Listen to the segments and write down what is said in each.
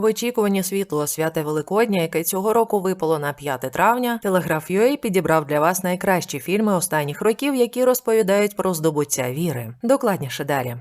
В очікуванні світлого свята Великодня, яке цього року випало на 5 травня, телеграф UA підібрав для вас найкращі фільми останніх років, які розповідають про здобуття віри. Докладніше далі.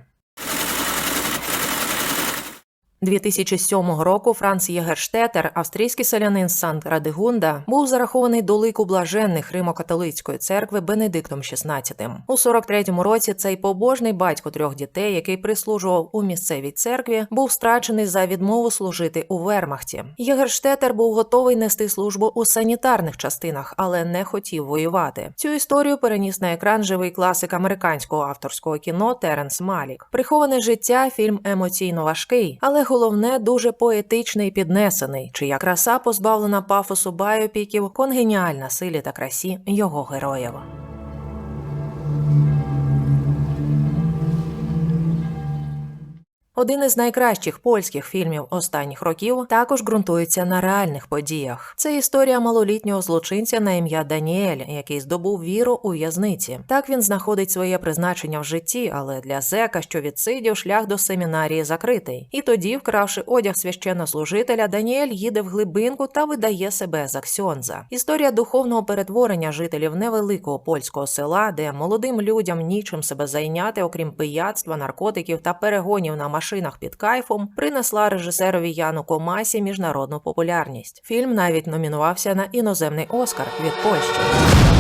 2007 року Франц Єгерштетер, австрійський селянин з Санкт Радигунда, був зарахований до лику блаженних Римо-католицької церкви Бенедиктом XVI. У 43-му році цей побожний батько трьох дітей, який прислужував у місцевій церкві, був страчений за відмову служити у Вермахті. Єгерштетер був готовий нести службу у санітарних частинах, але не хотів воювати. Цю історію переніс на екран живий класик американського авторського кіно Теренс Малік. Приховане життя фільм емоційно важкий, але головне дуже поетичний і піднесений, чия краса позбавлена пафосу байопіків, конгеніальна силі та красі його героїв. Один із найкращих польських фільмів останніх років також ґрунтується на реальних подіях. Це історія малолітнього злочинця на ім'я Даніель, який здобув віру у в'язниці. Так він знаходить своє призначення в житті, але для зека, що відсидів, шлях до семінарії закритий. І тоді, вкравши одяг священнослужителя, Даніель їде в глибинку та видає себе за ксьонза. Історія духовного перетворення жителів невеликого польського села, де молодим людям нічим себе зайняти, окрім пияцтва, наркотиків та перегонів на машинах під кайфом, принесла режисерові Яну Комасі міжнародну популярність. Фільм навіть номінувався на іноземний Оскар від Польщі.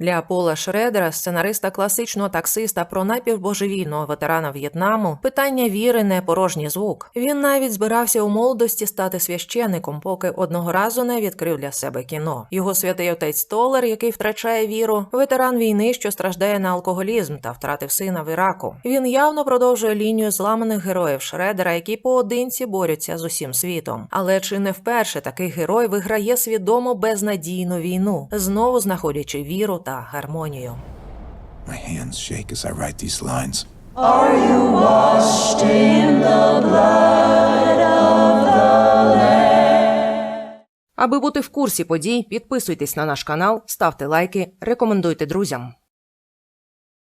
Для Пола Шредера, сценариста класичного таксиста про напівбожевільного ветерана В'єтнаму, питання віри не порожній звук. Він навіть збирався у молодості стати священником, поки одного разу не відкрив для себе кіно. Його святий отець Толер, який втрачає віру, ветеран війни, що страждає на алкоголізм та втратив сина в Іраку. Він явно продовжує лінію зламаних героїв Шредера, які поодинці борються з усім світом. Але чи не вперше такий герой виграє свідомо безнадійну війну, знову знаходячи віру та гармонію. My hands shake as I write these lines. Аби бути в курсі подій, підписуйтесь на наш канал, ставте лайки, рекомендуйте друзям.